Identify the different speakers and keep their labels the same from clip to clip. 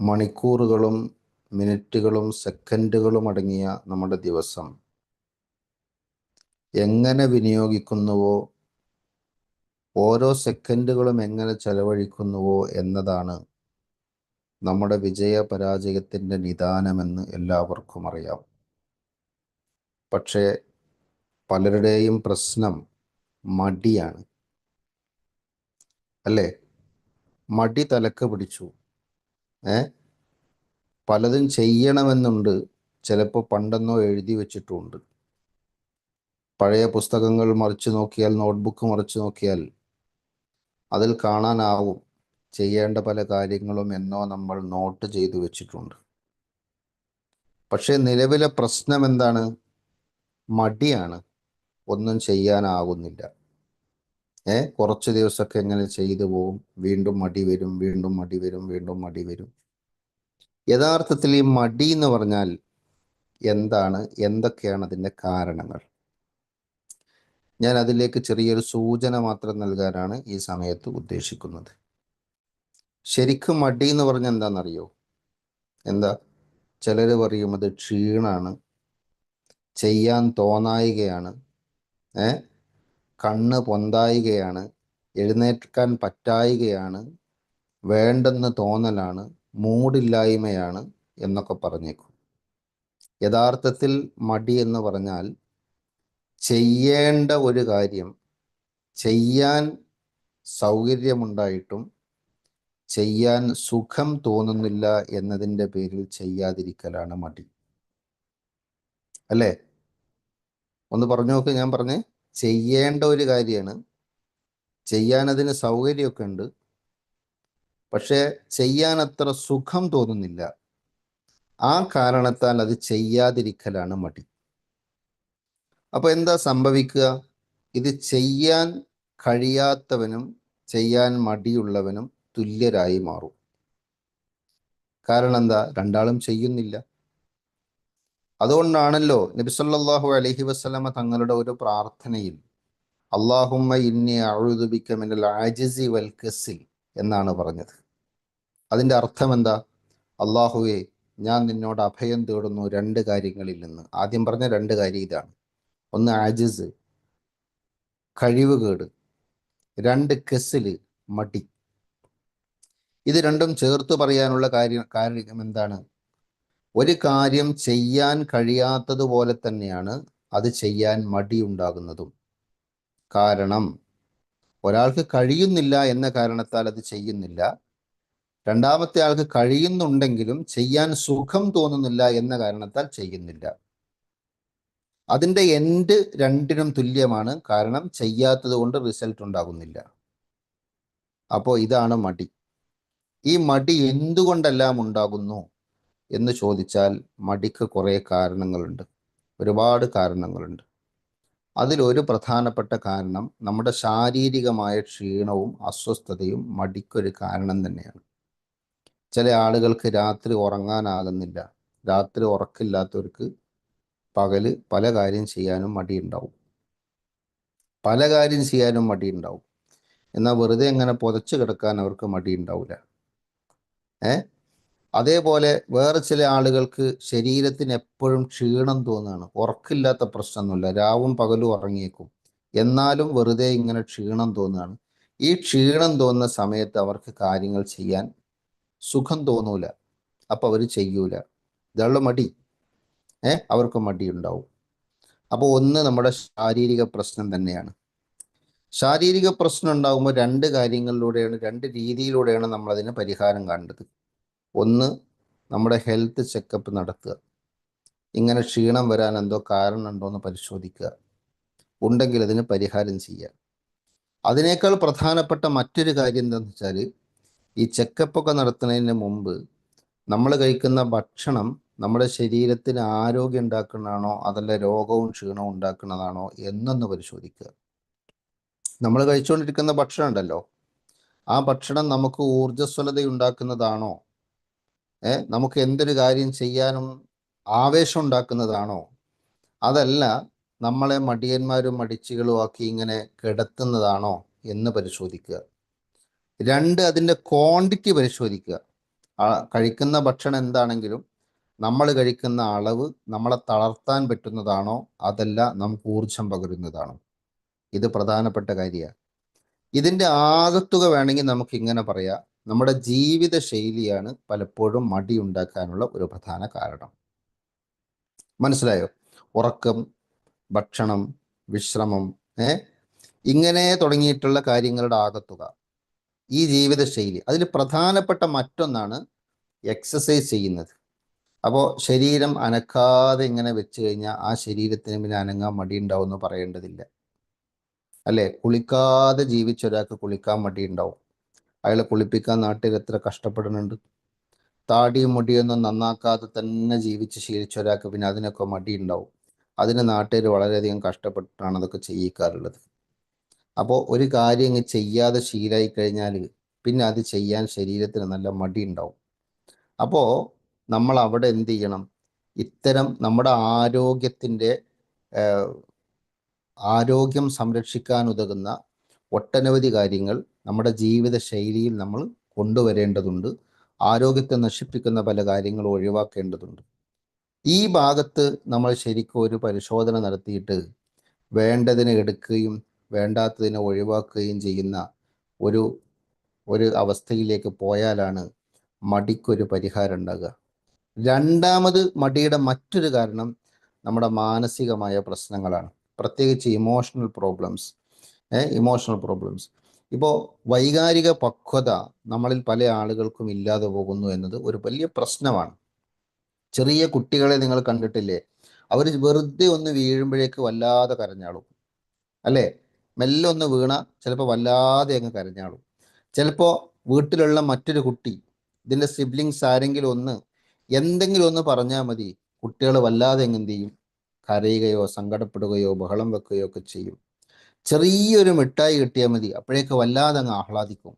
Speaker 1: മണിക്കൂറുകളും മിനിറ്റുകളും സെക്കൻഡുകളും അടങ്ങിയ നമ്മുടെ ദിവസം. എങ്ങനെ വിനിയോഗിക്കുന്നുവോ ഓരോ സെക്കൻഡുകളും എങ്ങനെ ചെലവഴിക്കുന്നുവോ എന്നതാണ് നമ്മുടെ വിജയ പരാജയത്തിന്റെ നിദാനമെന്ന് എല്ലാവർക്കും അറിയാം. പക്ഷേ പലരുടെയും പ്രശ്നം മടിയാണ്. അല്ലേ? മടി തലക്ക് പിടിച്ചു. ഏ? പലതും ചെയ്യണമെന്നുണ്ട്. ചിലപ്പോൾ പണ്ടെന്നോ എഴുതി വെച്ചിട്ടുമുണ്ട് പഴയ പുസ്തകങ്ങൾ മറിച്ചു നോക്കിയാൽ നോട്ട്ബുക്ക് മറിച്ചു നോക്കിയാൽ അതിൽ കാണാനാവും ചെയ്യേണ്ട പല കാര്യങ്ങളും എന്നോ നമ്മൾ നോട്ട് ചെയ്തു വെച്ചിട്ടുണ്ട്. പക്ഷേ നിലവിലെ പ്രശ്നം എന്താണ്? മടിയാണ്. ഒന്നും ചെയ്യാനാകുന്നില്ല ഏ? കുറച്ച് ദിവസമൊക്കെ എങ്ങനെ ചെയ്തു പോവും വീണ്ടും മടി വരും വീണ്ടും മടി വരും വീണ്ടും മടി വരും. യഥാർത്ഥത്തിൽ ഈ മടി എന്ന് പറഞ്ഞാൽ എന്താണ്? എന്തൊക്കെയാണ് അതിന്റെ കാരണങ്ങൾ? ഞാൻ അതിലേക്ക് ചെറിയൊരു സൂചന മാത്രം നൽകാനാണ് ഈ സമയത്ത് ഉദ്ദേശിക്കുന്നത്. ശരിക്കും മടി എന്ന് പറഞ്ഞാൽ എന്താണെന്നറിയോ? എന്താ? ചിലർ പറയും അത് ക്ഷീണാണ് ചെയ്യാൻ തോന്നായികയാണ് ഏ? കണ്ണ് പൊന്തായികയാണ് എഴുന്നേൽക്കാൻ പറ്റായികയാണ് വേണ്ടെന്ന് തോന്നലാണ് മൂടില്ലായ്മയാണ് എന്നൊക്കെ പറഞ്ഞേക്കും. യഥാർത്ഥത്തിൽ മടി എന്ന് പറഞ്ഞാൽ ചെയ്യേണ്ട ഒരു കാര്യം ചെയ്യാൻ സൗകര്യമുണ്ടായിട്ടും ചെയ്യാൻ സുഖം തോന്നുന്നില്ല എന്നതിന്റെ പേരിൽ ചെയ്യാതിരിക്കലാണ് മടി. അല്ലേ? ഒന്ന് പറഞ്ഞു നോക്ക് ഞാൻ പറഞ്ഞേ. ചെയ്യേണ്ട ഒരു കാര്യമാണ്. ചെയ്യാൻ അതിന് സൗകര്യമൊക്കെ ഉണ്ട്. പക്ഷേ ചെയ്യാൻ അത്ര സുഖം തോന്നുന്നില്ല. ആ കാരണത്താൽ അത് ചെയ്യാതിരിക്കലാണ് മടി. അപ്പോൾ എന്താ സംഭവിക്കുക? ഇത് ചെയ്യാൻ കഴിയാത്തവനും ചെയ്യാൻ മടിയുള്ളവനും തുല്യരായി മാറും. കാരണം എന്താ? രണ്ടാളും ചെയ്യുന്നില്ല. അതുകൊണ്ടാണല്ലോ നബിസല്ലാഹു അലഹി വസ്ലമ തങ്ങളുടെ ഒരു പ്രാർത്ഥനയിൽ അള്ളാഹുമ്മ ഇന്നി അഴുതുബിക്ക മിനൽ ആജിസി വൽ എന്നാണ് പറഞ്ഞത്. അതിന്റെ അർത്ഥം എന്താ? അള്ളാഹുവെ ഞാൻ നിന്നോട് അഭയം തേടുന്നു രണ്ട് കാര്യങ്ങളിൽ നിന്ന്. ആദ്യം പറഞ്ഞ രണ്ട് കാര്യം ഇതാണ്. ഒന്ന് ആജിസ് കഴിവുകേട്. രണ്ട് കെസിൽ മടി. ഇത് രണ്ടും ചേർത്ത് പറയാനുള്ള കാര്യം കാര്യം എന്താണ്? ഒരു കാര്യം ചെയ്യാൻ കഴിയാത്തതുപോലെ തന്നെയാണ് അത് ചെയ്യാൻ മടിയുണ്ടാകുന്നതും കാരണം ഒരാൾക്ക് കഴിയുന്നില്ല എന്ന കാരണത്താൽ അത് ചെയ്യുന്നില്ല. രണ്ടാമത്തെ ആൾക്ക് കഴിയുന്നുണ്ടെങ്കിലും ചെയ്യാൻ സുഖം തോന്നുന്നില്ല എന്ന കാരണത്താൽ ചെയ്യുന്നില്ല. അതിന്റെ എൻഡ് രണ്ടിനും തുല്യമാണ്. കാരണം ചെയ്യാത്തത് കൊണ്ട് റിസൾട്ട് ഉണ്ടാകുന്നില്ല. അപ്പോൾ ഇതാണ് മടി. ഈ മടി എന്തുകൊണ്ടെല്ലാം ഉണ്ടാകുന്നു? എന്ന് ചോദിച്ചാൽ മടിക്ക് കുറേ കാരണങ്ങളുണ്ട്. ഒരുപാട് കാരണങ്ങളുണ്ട്. അതിലൊരു പ്രധാനപ്പെട്ട കാരണം നമ്മുടെ ശാരീരികമായ ക്ഷീണവും അസ്വസ്ഥതയും മടിക്കൊരു കാരണം തന്നെയാണ്. ചില ആളുകൾക്ക് രാത്രി ഉറങ്ങാനാകുന്നില്ല. രാത്രി ഉറക്കില്ലാത്തവർക്ക് പകൽ പല കാര്യം ചെയ്യാനും മടിയുണ്ടാവും. പല കാര്യം ചെയ്യാനും മടിയുണ്ടാവും. എന്നാൽ വെറുതെ എങ്ങനെ പുതച്ചു കിടക്കാൻ അവർക്ക് മടിയുണ്ടാവില്ല. ഏ? അതേപോലെ വേറെ ചില ആളുകൾക്ക് ശരീരത്തിന് എപ്പോഴും ക്ഷീണം തോന്നുകയാണ്. ഉറക്കില്ലാത്ത പ്രശ്നമൊന്നുമില്ല. രാവും പകലും ഉറങ്ങിയേക്കും. എന്നാലും വെറുതെ ഇങ്ങനെ ക്ഷീണം തോന്നുകയാണ്. ഈ ക്ഷീണം തോന്നുന്ന സമയത്ത് അവർക്ക് കാര്യങ്ങൾ ചെയ്യാൻ സുഖം തോന്നൂല. അപ്പൊ അവർ ചെയ്യൂല. ഇതുള്ള മടി. ഏ? അവർക്ക് മടി ഉണ്ടാവും അപ്പോൾ ഒന്ന് നമ്മുടെ ശാരീരിക പ്രശ്നം തന്നെയാണ്. ശാരീരിക പ്രശ്നം ഉണ്ടാകുമ്പോൾ രണ്ട് കാര്യങ്ങളിലൂടെയാണ് രണ്ട് രീതിയിലൂടെയാണ് നമ്മൾ അതിന് പരിഹാരം കാണേണ്ടത്. ഒന്ന് നമ്മുടെ ഹെൽത്ത് ചെക്കപ്പ് നടത്തുക. ഇങ്ങനെ ക്ഷീണം വരാൻ എന്തോ കാരണമുണ്ടോ എന്ന് പരിശോധിക്കുക. ഉണ്ടെങ്കിൽ അതിന് പരിഹാരം ചെയ്യുക. അതിനേക്കാൾ പ്രധാനപ്പെട്ട മറ്റൊരു കാര്യം എന്താണെന്ന് വെച്ചാൽ ഈ ചെക്കപ്പൊക്കെ നടത്തുന്നതിന് മുമ്പ് നമ്മൾ കഴിക്കുന്ന ഭക്ഷണം നമ്മുടെ ശരീരത്തിന് ആരോഗ്യം ഉണ്ടാക്കുന്നതാണോ അതല്ല രോഗവും ക്ഷീണവും ഉണ്ടാക്കുന്നതാണോ എന്നൊന്ന് പരിശോധിക്കുക. നമ്മൾ കഴിച്ചുകൊണ്ടിരിക്കുന്ന ഭക്ഷണം ഉണ്ടല്ലോ. ആ ഭക്ഷണം നമുക്ക് ഊർജസ്വലത ഉണ്ടാക്കുന്നതാണോ നമുക്ക് എന്തൊരു കാര്യം ചെയ്യാനും ആവേശം ഉണ്ടാക്കുന്നതാണോ അതല്ല നമ്മളെ മടിയന്മാരും മടിച്ചുകളും ആക്കി ഇങ്ങനെ കിടത്തുന്നതാണോ എന്ന് പരിശോധിക്കുക. രണ്ട് അതിന്റെ ക്വാണ്ടിറ്റി പരിശോധിക്കുക. കഴിക്കുന്ന ഭക്ഷണം എന്താണെങ്കിലും നമ്മൾ കഴിക്കുന്ന അളവ് നമ്മളെ തളർത്താൻ പറ്റുന്നതാണോ അതല്ല നമുക്ക് ഊർജം പകരുന്നതാണോ? ഇത് പ്രധാനപ്പെട്ട കാര്യമാണ്. ഇതിന്റെ ആകത്തുക വേണമെങ്കിൽ നമുക്ക് ഇങ്ങനെ പറയാം. നമ്മുടെ ജീവിത ശൈലിയാണ് പലപ്പോഴും മടി ഉണ്ടാക്കാനുള്ള ഒരു പ്രധാന കാരണം. മനസ്സിലായോ? ഉറക്കം ഭക്ഷണം വിശ്രമം ഏ? ഇങ്ങനെ തുടങ്ങിയിട്ടുള്ള കാര്യങ്ങളുടെ ആകത്തുക. ഈ ജീവിത ശൈലി അതിൽ പ്രധാനപ്പെട്ട മറ്റൊന്നാണ് എക്സസൈസ് ചെയ്യുന്നത്. അപ്പോൾ ശരീരം അനക്കാതെ ഇങ്ങനെ വെച്ച് കഴിഞ്ഞാൽ ആ ശരീരത്തിന് പിന്നെ അനങ്ങാൻ മടി ഉണ്ടാവും എന്ന് പറയേണ്ടതില്ല. അല്ലേ? കുളിക്കാതെ ജീവിച്ച ഒരാൾക്ക് കുളിക്കാൻ മടി ഉണ്ടാവും അയാളെ കുളിപ്പിക്കാൻ നാട്ടിൽ എത്ര കഷ്ടപ്പെടുന്നുണ്ട്. താടിയും മുടിയൊന്നും നന്നാക്കാതെ തന്നെ ജീവിച്ച് ശീലിച്ച ഒരാൾക്ക് പിന്നെ അതിനൊക്കെ മടി ഉണ്ടാവും. അതിന് നാട്ടുകാർ വളരെയധികം കഷ്ടപ്പെട്ടിട്ടാണ് അതൊക്കെ ചെയ്യിക്കാറുള്ളത്. അപ്പോൾ ഒരു കാര്യം ഇങ്ങ് ചെയ്യാതെ ശീലായി കഴിഞ്ഞാൽ പിന്നെ അത് ചെയ്യാൻ ശരീരത്തിന് നല്ല മടി ഉണ്ടാവും. അപ്പോൾ നമ്മൾ അവിടെ എന്ത് ചെയ്യണം? ഇത്തരം നമ്മുടെ ആരോഗ്യത്തിന്റെ ആരോഗ്യം സംരക്ഷിക്കാൻ ഉതകുന്ന ഒട്ടനവധി കാര്യങ്ങൾ നമ്മുടെ ജീവിത ശൈലിയിൽ നമ്മൾ കൊണ്ടുവരേണ്ടതുണ്ട്. ആരോഗ്യത്തെ നശിപ്പിക്കുന്ന പല കാര്യങ്ങളും ഒഴിവാക്കേണ്ടതുണ്ട്. ഈ ഭാഗത്ത് നമ്മൾ ശരിക്കും ഒരു പരിശോധന നടത്തിയിട്ട് വേണ്ടതിനെ എടുക്കുകയും വേണ്ടാത്തതിനെ ഒഴിവാക്കുകയും ചെയ്യുന്ന ഒരു ഒരു അവസ്ഥയിലേക്ക് പോയാലാണ് മടിക്കൊരു പരിഹാരം ഉണ്ടാകുക. രണ്ടാമത് മടിയുടെ മറ്റൊരു കാരണം നമ്മുടെ മാനസികമായ പ്രശ്നങ്ങളാണ്. പ്രത്യേകിച്ച് ഇമോഷണൽ പ്രോബ്ലംസ് ഇമോഷണൽ പ്രോബ്ലംസ് ഇപ്പോൾ വൈകാരിക പക്വത നമ്മളിൽ പല ആളുകൾക്കും ഇല്ലാതെ പോകുന്നു എന്നത് ഒരു വലിയ പ്രശ്നമാണ്. ചെറിയ കുട്ടികളെ നിങ്ങൾ കണ്ടിട്ടില്ലേ? അവർ വെറുതെ ഒന്ന് വീഴുമ്പോഴേക്ക് വല്ലാതെ കരഞ്ഞാളും. അല്ലേ? മെല്ലെ ഒന്ന് വീണ ചിലപ്പോൾ വല്ലാതെ അങ്ങ് കരഞ്ഞാളും. ചിലപ്പോൾ വീട്ടിലുള്ള മറ്റൊരു കുട്ടി ഇതിന്റെ സിബ്ലിങ്സ് ആരെങ്കിലും ഒന്ന് എന്തെങ്കിലും ഒന്ന് പറഞ്ഞാൽ മതി. കുട്ടികൾ വല്ലാതെ എങ്ങെന്ത് ചെയ്യും? കരയുകയോ സങ്കടപ്പെടുകയോ ബഹളം വെക്കുകയോ ഒക്കെ ചെയ്യും. ചെറിയൊരു മിഠായി കിട്ടിയാൽ മതി. അപ്പോഴേക്ക് വല്ലാതെ അങ്ങ് ആഹ്ലാദിക്കും.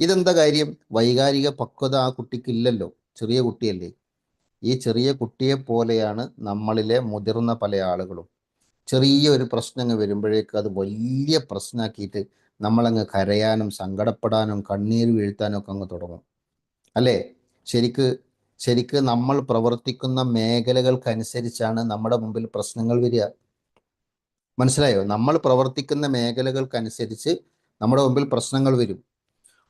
Speaker 1: ഇതെന്താ കാര്യം? വൈകാരിക പക്വത ആ കുട്ടിക്ക് ഇല്ലല്ലോ ചെറിയ കുട്ടിയല്ലേ. ഈ ചെറിയ കുട്ടിയെ പോലെയാണ് നമ്മളിലെ മുതിർന്ന പല ആളുകളും. ചെറിയ ഒരു പ്രശ്നം വരുമ്പോഴേക്ക് അത് വലിയ പ്രശ്നമാക്കിയിട്ട് നമ്മളങ്ങ് കരയാനും സങ്കടപ്പെടാനും കണ്ണീർ വീഴ്ത്താനും ഒക്കെ അങ്ങ് തുടങ്ങും. അല്ലേ? ശരിക്ക് ശരിക്ക് നമ്മൾ പ്രവർത്തിക്കുന്ന മേഖലകൾക്കനുസരിച്ചാണ് നമ്മുടെ മുമ്പിൽ പ്രശ്നങ്ങൾ വരിക. മനസ്സിലായോ? നമ്മൾ പ്രവർത്തിക്കുന്ന മേഖലകൾക്കനുസരിച്ച് നമ്മുടെ മുമ്പിൽ പ്രശ്നങ്ങൾ വരും.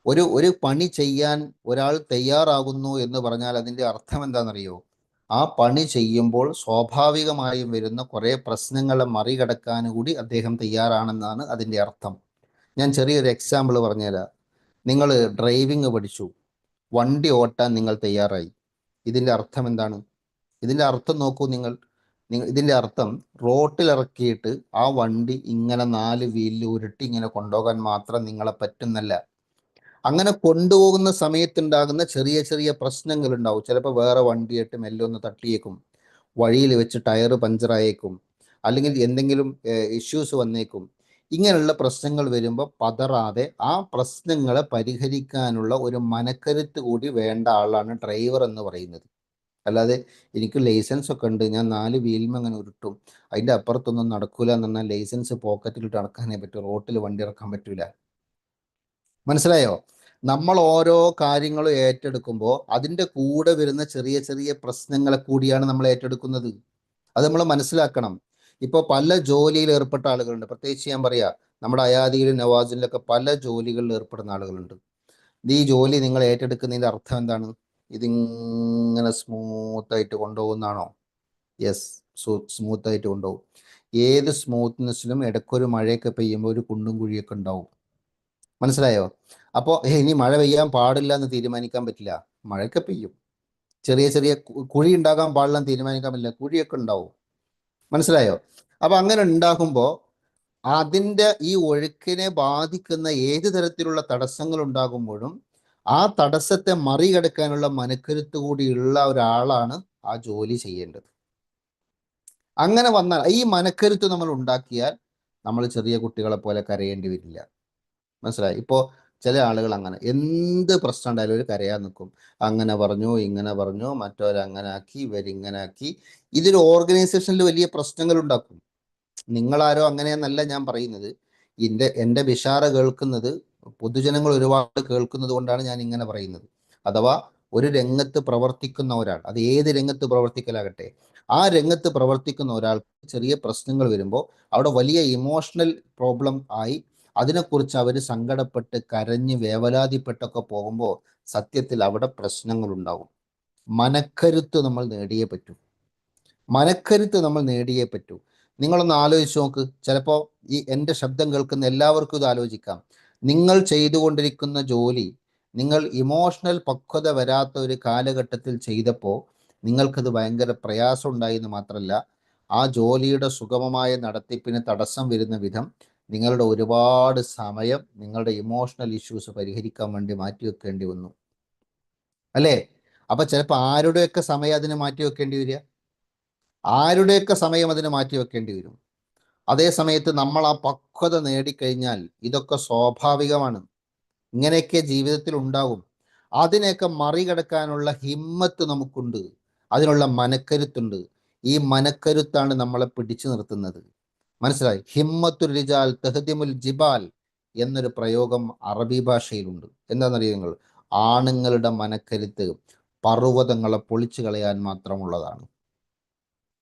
Speaker 1: ഒരു ഒരു പണി ചെയ്യാൻ ഒരാൾ തയ്യാറാകുന്നു എന്ന് പറഞ്ഞാൽ അതിന്റെ അർത്ഥം എന്താണെന്നറിയോ? ആ പണി ചെയ്യുമ്പോൾ സ്വാഭാവികമായും വരുന്ന കുറേ പ്രശ്നങ്ങളെ മറികടക്കാൻ കൂടി അദ്ദേഹം തയ്യാറാണെന്നാണ് അതിന്റെ അർത്ഥം. ഞാൻ ചെറിയൊരു എക്സാമ്പിൾ പറഞ്ഞുതരാം. നിങ്ങൾ ഡ്രൈവിംഗ് പഠിച്ചു. വണ്ടി ഓട്ടാൻ നിങ്ങൾ തയ്യാറായി. ഇതിന്റെ അർത്ഥം എന്താണ്? ഇതിന്റെ അർത്ഥം നോക്കൂ നിങ്ങൾ നിങ്ങൾ. ഇതിന്റെ അർത്ഥം റോട്ടിലിറക്കിയിട്ട് ആ വണ്ടി ഇങ്ങനെ നാല് വീലിൽ ഉരുട്ടി ഇങ്ങനെ കൊണ്ടുപോകാൻ മാത്രം നിങ്ങളെ പറ്റുന്നല്ല. അങ്ങനെ കൊണ്ടുപോകുന്ന സമയത്തുണ്ടാകുന്ന ചെറിയ ചെറിയ പ്രശ്നങ്ങൾ ഉണ്ടാവും ചിലപ്പോൾ വേറെ വണ്ടിയായിട്ട് മെല്ലെ ഒന്ന് തട്ടിയേക്കും. വഴിയിൽ വെച്ച് ടയർ പഞ്ചറായേക്കും അല്ലെങ്കിൽ എന്തെങ്കിലും ഇഷ്യൂസ് വന്നേക്കും. ഇങ്ങനെയുള്ള പ്രശ്നങ്ങൾ വരുമ്പോൾ പതറാതെ ആ പ്രശ്നങ്ങളെ പരിഹരിക്കാനുള്ള ഒരു മനക്കരുത്ത് കൂടി വേണ്ട ആളാണ് ഡ്രൈവർ എന്ന് പറയുന്നത്. അല്ലാതെ എനിക്ക് ലൈസൻസ് ഒക്കെ ഉണ്ട്. ഞാൻ നാല് വീൽമ അങ്ങനെ ഉരുട്ടും. അതിന്റെ അപ്പുറത്തൊന്നും നടക്കൂല എന്ന് പറഞ്ഞാൽ ലൈസൻസ് പോക്കറ്റിലിട്ട് നടക്കാനേ പറ്റൂ. റോട്ടിൽ വണ്ടി ഇറക്കാൻ പറ്റൂല. മനസ്സിലായോ? നമ്മൾ ഓരോ കാര്യങ്ങളും ഏറ്റെടുക്കുമ്പോൾ അതിന്റെ കൂടെ വരുന്ന ചെറിയ ചെറിയ പ്രശ്നങ്ങളെ കൂടിയാണ് നമ്മൾ ഏറ്റെടുക്കുന്നത്. അത് നമ്മൾ മനസ്സിലാക്കണം. ഇപ്പോൾ പല ജോലിയിൽ ഏർപ്പെട്ട ആളുകളുണ്ട്. പ്രത്യേകിച്ച് ഞാൻ പറയാ നമ്മുടെ അയാദിയിലും നവാസിലൊക്കെ പല ജോലികളിൽ ഏർപ്പെടുന്ന ആളുകളുണ്ട്. ഈ ജോലി നിങ്ങൾ ഏറ്റെടുക്കുന്നതിന്റെ അർത്ഥം എന്താണ്? ഇതിങ്ങനെ സ്മൂത്തായിട്ട് കൊണ്ടുപോകുന്നതാണോ യെസ് സ്മൂത്തായിട്ട് കൊണ്ടുപോകും. ഏത് സ്മൂത്ത്നെസ്സിലും ഇടയ്ക്കൊരു മഴയൊക്കെ പെയ്യുമ്പോൾ ഒരു കുണ്ടും കുഴിയൊക്കെ ഉണ്ടാവും. മനസ്സിലായോ? അപ്പോൾ ഇനി മഴ പെയ്യാൻ പാടില്ല എന്ന് തീരുമാനിക്കാൻ പറ്റില്ല. മഴയൊക്കെ പെയ്യും. ചെറിയ ചെറിയ കുഴി ഉണ്ടാകാൻ പാടില്ല എന്ന് തീരുമാനിക്കാൻ പറ്റില്ല. കുഴിയൊക്കെ ഉണ്ടാവും. മനസ്സിലായോ? അപ്പോൾ അങ്ങനെ ഉണ്ടാകുമ്പോൾ അതിന്റെ ഈ ഒഴുക്കിനെ ബാധിക്കുന്ന ഏത് തരത്തിലുള്ള തടസ്സങ്ങൾ ഉണ്ടാകുമ്പോഴും ആ തടസ്സത്തെ മറികടക്കാനുള്ള മനക്കരുത്ത് കൂടിയുള്ള ഒരാളാണ് ആ ജോലി ചെയ്യേണ്ടത്. അങ്ങനെ വന്നാൽ ഈ മനക്കരുത്ത് നമ്മൾ ഉണ്ടാക്കിയാൽ നമ്മൾ ചെറിയ കുട്ടികളെ പോലെ കരയേണ്ടി വരില്ല. മനസ്സിലായി? ഇപ്പോൾ ചില ആളുകൾ അങ്ങനെ എന്ത് പ്രശ്നം ഉണ്ടായാലും ഒരു കരയാൻ നിൽക്കും. അങ്ങനെ പറഞ്ഞു ഇങ്ങനെ പറഞ്ഞു മറ്റവരങ്ങനെ ആക്കി ഇവരിങ്ങനെ ആക്കി. ഇതൊരു ഓർഗനൈസേഷനിൽ വലിയ പ്രശ്നങ്ങൾ ഉണ്ടാക്കും. നിങ്ങളാരോ അങ്ങനെയെന്നല്ല ഞാൻ പറയുന്നത്. എന്റെ എന്റെ വിഷാറ കേൾക്കുന്നത് പൊതുജനങ്ങൾ ഒരുപാട് കേൾക്കുന്നത് കൊണ്ടാണ് ഞാൻ ഇങ്ങനെ പറയുന്നത്. അഥവാ ഒരു രംഗത്ത് പ്രവർത്തിക്കുന്ന ഒരാൾ അത് ഏത് രംഗത്ത് പ്രവർത്തിക്കലാകട്ടെ ആ രംഗത്ത് പ്രവർത്തിക്കുന്ന ഒരാൾക്ക് ചെറിയ പ്രശ്നങ്ങൾ വരുമ്പോൾ അവിടെ വലിയ ഇമോഷണൽ പ്രോബ്ലം ആയി അതിനെക്കുറിച്ച് അവർ സങ്കടപ്പെട്ട് കരഞ്ഞ് വേവലാതിപ്പെട്ടൊക്കെ പോകുമ്പോൾ സത്യത്തിൽ അവിടെ പ്രശ്നങ്ങൾ ഉണ്ടാവും. മനക്കരുത്ത് നമ്മൾ നേടിയേ പറ്റൂ. മനക്കരുത്ത് നമ്മൾ നേടിയേ പറ്റൂ. നിങ്ങളൊന്ന് ആലോചിച്ച് നോക്ക്. ചിലപ്പോൾ ഈ എന്റെ ശബ്ദം കേൾക്കുന്ന എല്ലാവർക്കും ഇത് ആലോചിക്കാം. നിങ്ങൾ ചെയ്തുകൊണ്ടിരിക്കുന്ന ജോലി നിങ്ങൾ ഇമോഷണൽ പക്വത വരാത്ത ഒരു കാലഘട്ടത്തിൽ ചെയ്തപ്പോൾ നിങ്ങൾക്കത് ഭയങ്കര പ്രയാസം ഉണ്ടായി എന്ന് മാത്രമല്ല ആ ജോലിയുടെ സുഗമമായ നടത്തിപ്പിന് തടസ്സം വരുന്ന വിധം നിങ്ങളുടെ ഒരുപാട് സമയം നിങ്ങളുടെ ഇമോഷണൽ ഇഷ്യൂസ് പരിഹരിക്കാൻ വേണ്ടി മാറ്റിവെക്കേണ്ടി വന്നു. അല്ലേ? അപ്പൊ ചിലപ്പോൾ ആരുടെയൊക്കെ സമയം അതിന് മാറ്റിവെക്കേണ്ടി വരിക? ആരുടെയൊക്കെ സമയം അതിന് മാറ്റിവെക്കേണ്ടി വരും? അതേ സമയത്ത് നമ്മൾ ആ പക്വത നേടിക്കഴിഞ്ഞാൽ ഇതൊക്കെ സ്വാഭാവികമാണ്. ഇങ്ങനെയൊക്കെ ജീവിതത്തിൽ ഉണ്ടാകും അതിനെയൊക്കെ മറികടക്കാനുള്ള ഹിമ്മത്ത് നമുക്കുണ്ട്. അതിനുള്ള മനക്കരുത്തുണ്ട്. ഈ മനക്കരുത്താണ് നമ്മളെ പിടിച്ചു നിർത്തുന്നത്. മനസ്സിലായി? ഹിമ്മത്തുൽ റിജാൽ തെഹദിമുൽ ജിബാൽ എന്നൊരു പ്രയോഗം അറബി ഭാഷയിലുണ്ട്. എന്താണെന്നറിയ നിങ്ങൾ? ആണുങ്ങളുടെ മനക്കരുത്ത് പർവതങ്ങളെ പൊളിച്ചു കളയാൻ മാത്രമുള്ളതാണ്.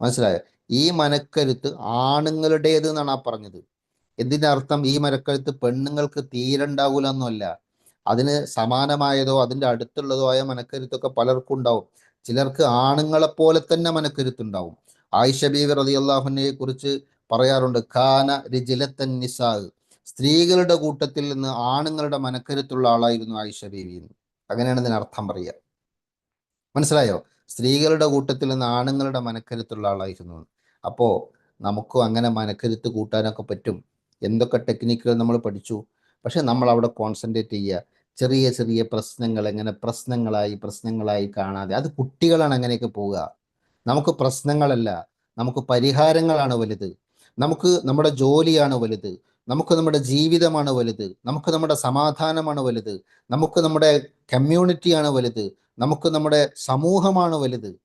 Speaker 1: മനസ്സിലായോ? ഈ മനക്കരുത്ത് ആണുങ്ങളുടേത് എന്നാണ് ആ പറഞ്ഞത്. എന്തിനർത്ഥം ഈ മനക്കരുത്ത് പെണ്ണുങ്ങൾക്ക് തീരെ ഉണ്ടാകൂല എന്നല്ല അതിന് സമാനമായതോ അതിന്റെ അടുത്തുള്ളതോ ആയ മനക്കരുത്തൊക്കെ പലർക്കും ഉണ്ടാവും. ചിലർക്ക് ആണുങ്ങളെ പോലെ തന്നെ മനക്കരുത്തുണ്ടാവും. ആയിഷ റതി അള്ളാഹുനെ കുറിച്ച് പറയാറുണ്ട് ഖാന രിജിലത്തൻ നിസാഹ് സ്ത്രീകളുടെ കൂട്ടത്തിൽ നിന്ന് ആണുങ്ങളുടെ മനക്കരുത്തുള്ള ആളായിരുന്നു ആയിഷ ബീവി എന്ന്. അങ്ങനെയാണ് ഇതിന് അർത്ഥം പറയുക. മനസ്സിലായോ? സ്ത്രീകളുടെ കൂട്ടത്തിൽ നിന്ന് ആണുങ്ങളുടെ മനക്കരുത്തുള്ള ആളായിരുന്നു. അപ്പോൾ നമുക്കും അങ്ങനെ മനക്കരുത്ത് കൂട്ടാനൊക്കെ പറ്റും. എന്തൊക്കെ ടെക്നിക്കുകൾ നമ്മൾ പഠിച്ചു? പക്ഷെ നമ്മൾ അവിടെ കോൺസെൻട്രേറ്റ് ചെയ്യുക. ചെറിയ ചെറിയ പ്രശ്നങ്ങൾ എങ്ങനെ പ്രശ്നങ്ങളായി പ്രശ്നങ്ങളായി കാണാതെ. അത് കുട്ടികളാണ് അങ്ങനെയൊക്കെ പോവുക. നമുക്ക് പ്രശ്നങ്ങളല്ല. നമുക്ക് പരിഹാരങ്ങളാണ് വലുത്. നമുക്ക് നമ്മുടെ ജോലിയാണ് വലുത്. നമുക്ക് നമ്മുടെ ജീവിതമാണ് വലുത്. നമുക്ക് നമ്മുടെ സമാധാനമാണ് വലുത്. നമുക്ക് നമ്മുടെ കമ്മ്യൂണിറ്റിയാണ് വലുത്. നമുക്ക് നമ്മുടെ സമൂഹമാണ് വലുത്.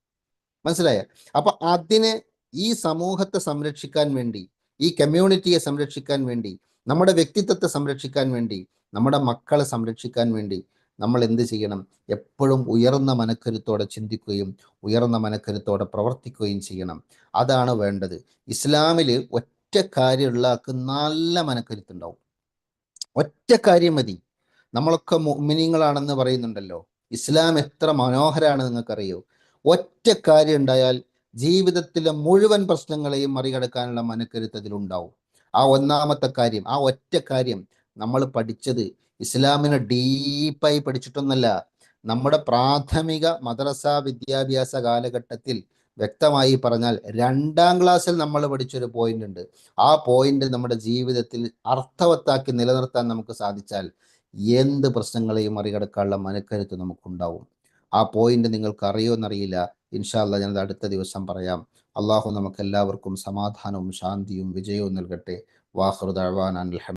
Speaker 1: മനസ്സിലായ? അപ്പൊ അതിനെ ഈ സമൂഹത്തെ സംരക്ഷിക്കാൻ വേണ്ടി ഈ കമ്മ്യൂണിറ്റിയെ സംരക്ഷിക്കാൻ വേണ്ടി നമ്മുടെ വ്യക്തിത്വത്തെ സംരക്ഷിക്കാൻ വേണ്ടി നമ്മുടെ മക്കളെ സംരക്ഷിക്കാൻ വേണ്ടി നമ്മൾ എന്ത് ചെയ്യണം? എപ്പോഴും ഉയർന്ന മനക്കരുത്തോടെ ചിന്തിക്കുകയും ഉയർന്ന മനക്കരുത്തോടെ പ്രവർത്തിക്കുകയും ചെയ്യണം. അതാണ് വേണ്ടത്. ഇസ്ലാമിൽ ഒറ്റ കാര്യമുള്ള ആൾക്ക് നല്ല മനക്കരുത്തുണ്ടാവും ഒറ്റ കാര്യം മതി. നമ്മളൊക്കെ മിനിങ്ങളാണെന്ന് പറയുന്നുണ്ടല്ലോ. ഇസ്ലാം എത്ര മനോഹരാണ് നിങ്ങൾക്കറിയോ? ഒറ്റ കാര്യം ഉണ്ടായാൽ ജീവിതത്തിലെ മുഴുവൻ പ്രശ്നങ്ങളെയും മറികടക്കാനുള്ള മനക്കരുത്ത് അതിലുണ്ടാവും ആ ഒന്നാമത്തെ കാര്യം ആ ഒറ്റ കാര്യം നമ്മൾ പഠിച്ചത് ഇസ്ലാമിനെ ഡീപ്പായി പഠിച്ചിട്ടൊന്നല്ല നമ്മുടെ പ്രാഥമിക മദ്രസ വിദ്യാഭ്യാസ കാലഘട്ടത്തിൽ വ്യക്തമായി പറഞ്ഞാൽ രണ്ടാം ക്ലാസ്സിൽ നമ്മൾ പഠിച്ചൊരു പോയിന്റ് ഉണ്ട്. ആ പോയിന്റ് നമ്മുടെ ജീവിതത്തിൽ അർത്ഥവത്താക്കി നിലനിർത്താൻ നമുക്ക് സാധിച്ചാൽ എന്ത് പ്രശ്നങ്ങളെയും മറികടക്കാനുള്ള മനക്കരുത്ത് നമുക്കുണ്ടാവും. ആ പോയിന്റ് നിങ്ങൾക്ക് അറിയോ എന്നറിയില്ല ഇൻഷാല്ല ഞാനത് അടുത്ത ദിവസം പറയാം. അള്ളാഹു നമുക്കെല്ലാവർക്കും സമാധാനവും ശാന്തിയും വിജയവും നൽകട്ടെ. വാഹൃദാൻ